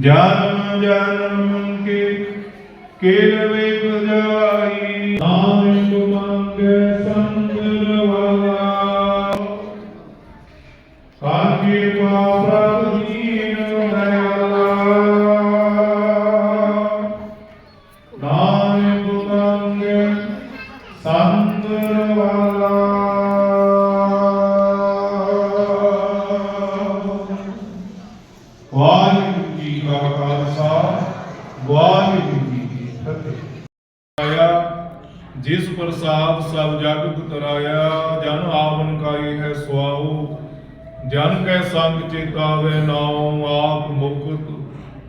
ਜਨਮ ਜਨਮ ਕੇ ਕੇਲਵੇ ਬਜਾਈ ਨਾਨਕ ਮੰਗੇ। ਪ੍ਰਸਾਦ ਸਭ ਜਗਤ ਤਰਾਇਆ, ਜਨ ਆਵਨ ਕਾਈ ਹੈ ਸੁਆਉ, ਜਨ ਕੈ ਸੰਗ ਚੇਤਾਵੇ ਨਾਉ, ਆਪ ਮੁਕਤ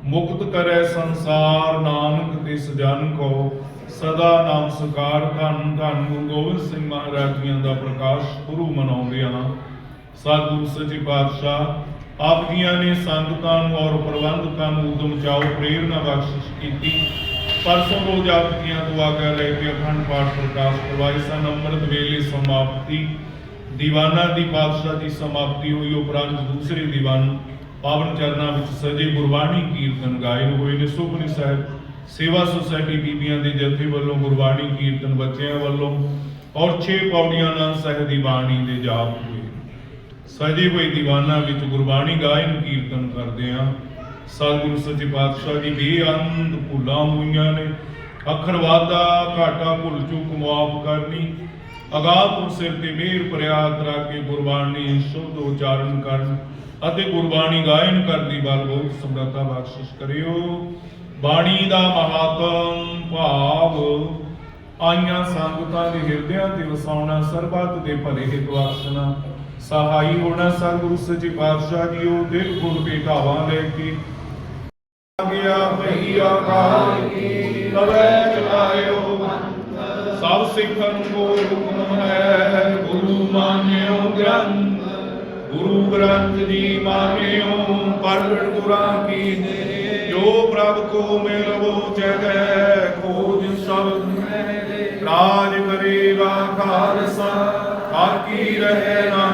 ਮੁਕਤ ਕਰੇ ਸੰਸਾਰ, ਨਾਨਕ ਤਿਸ ਜਨ ਕੋ, ਸਦਾ ਨਾਮ ਸਕਾਰ ਧੰਨ ਧੰਨ, ਗੁਰੂ ਗੋਬਿੰਦ ਸਿੰਘ ਮਹਾਰਾਜ ਜੀਆਂ ਦਾ ਪ੍ਰਕਾਸ਼ ਗੁਰੂ ਮਨਾਉਂਦੇ ਹਾਂ। ਸਤਿਗੁਰੂ ਸੱਚੇ ਪਾਤਸ਼ਾਹ, ਆਪ ਜੀਆਂ ਨੇ ਸੰਗਤਾਂ ਨੂੰ ਔਰ ਪ੍ਰਬੰਧਕਾਂ ਨੂੰ ਉਦਮ ਚਾਓ ਪ੍ਰੇਰਣਾ ਬਖਸ਼ਿਸ਼ ਕੀਤੀ। ਪਰਸੋਂ ਰੋਜ਼ ਆਪ ਜੀਆਂ ਤੋਂ ਆਗਿਆ ਲੈ ਕੇ ਅਖੰਡ ਪਾਠ ਪ੍ਰਕਾਸ਼ ਕਰਵਾਏ। ਸਨ ਅੰਮ੍ਰਿਤ ਵੇਲੇ ਸਮਾਪਤੀ। ਦੀਵਾਨਾ ਦੀ ਪਾਤਸ਼ਾਹ ਦੀ ਸਮਾਪਤੀ ਹੋਈ, ਉਪਰੰਤ ਦੂਸਰੇ ਦੀਵਾਨ ਪਾਵਨ ਚਰਨਾਂ ਵਿੱਚ ਸਜੇ ਗੁਰਬਾਣੀ ਕੀਰਤਨ ਗਾਇਨ ਹੋਏ ਨੇ। ਸੁਖਨੀ ਸਾਹਿਬ, ਸੇਵਾ ਸੁਸਾਇਟੀ ਬੀਬੀਆਂ ਦੇ ਜਥੇ ਵੱਲੋਂ ਗੁਰਬਾਣੀ ਕੀਰਤਨ ਬੱਚਿਆਂ ਵੱਲੋਂ ਔਰ 6 ਪੌੜੀਆਂ ਨਾਲ ਸਹਿ ਦੀ ਬਾਣੀ ਦੇ ਜਾਪ ਹੋਏ। ਸਜੇ ਹੋਏ ਦੀਵਾਨਾਂ ਵਿੱਚ ਗੁਰਬਾਣੀ ਗਾਇਨ ਕੀਰਤਨ ਕਰਦੇ ਆ ਸਤਿਗੁਰੂ ਸੱਚੇ ਪਾਤਸ਼ਾਹ ਜੀ ਬੇਅੰਤ ਭੁੱਲਾਂ ਹੋਈਆਂ ਨੇ। ਅੱਖਰ ਵਾਦਾ ਘਾਟਾ ਭੁੱਲ ਚੁੱਕ ਮਾਫ ਕਰਨੀ। ਅਗਾਹ ਤੋਂ ਸਿਰ ਤੇ ਮਿਹਰ ਪ੍ਰਿਆਤ ਰੱਖ ਕੇ ਗੁਰਬਾਣੀ ਸ਼ੁੱਧ ਉਚਾਰਨ ਕਰਨ ਅਤੇ ਗੁਰਬਾਣੀ ਗਾਇਨ ਕਰਨ ਦੀ ਬਲ ਬਹੁਤ ਸਮਰੱਥਾ ਬਖਸ਼ਿਸ਼ ਕਰਿਓ। ਬਾਣੀ ਦਾ ਮਹਾਤਮ ਭਾਵ, ਆਈਆਂ ਸੰਗਤਾਂ ਦੇ ਹਿਰਦਿਆਂ ਤੇ ਵਸਾਉਣਾ, ਸਰਬੱਤ ਦੇ ਭਲੇ ਹਿਤ ਬਖਸ਼ਣਾ। ਸਹਾਈ ਹੋਣਾ ਸਤਿਗੁਰੂ ਸੱਚੇ ਪਾਤਸ਼ਾਹ ਜੀਓ, ਦਿਲ ਗੁਰ ਬੇਟਾਵਾਂ ਲੈ ਕੇ। ਗਿਆ ਭਈਆ ਕਾਲ ਕੀ ਤਵੇ ਚਲਾਇਓ। ਸਭ ਸਿੱਖਾਂ ਕੋ ਹੁਕਮ ਹੈ, ਗੁਰੂ ਮਾਨਿਓ ਗ੍ਰੰਥ। ਗੁਰੂ ਗ੍ਰੰਥ ਜੀ ਮਾਨਿਓ ਪ੍ਰਗਟ ਗੁਰਾਂ ਕੀ ਨੇ। ਜੋ ਪ੍ਰਭ ਕੋ ਮਿਲਵੋ ਜਗੈ ਖੋਜ ਸ਼ਬਦ ਰਾਜ ਕਰੇਗਾ ਖਾਲਸਾ ਆਕੀ ਰਹੇ ਨਾ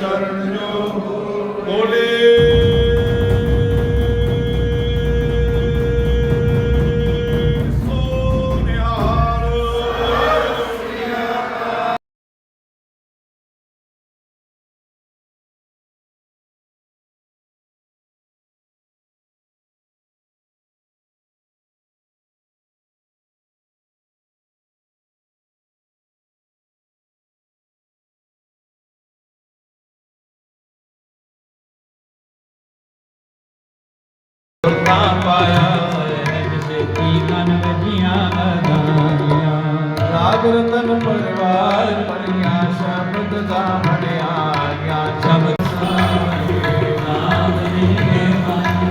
sharanam bole ਨਾ ਪਾਇਆ ਹੈ ਕਿਸੇ ਕੀ ਕਨ ਵਜੀਆਂ ਅਦਾਨੀਆਂ ਰਾਗ ਰਤਨ ਪਰਿਵਾਰ ਪਰਿਆ, ਸ਼ਬਦ ਦਾ ਮੜਿਆ ਸ਼ਬਦ ਨਾਮ ਨਿਗੇ ਮਨ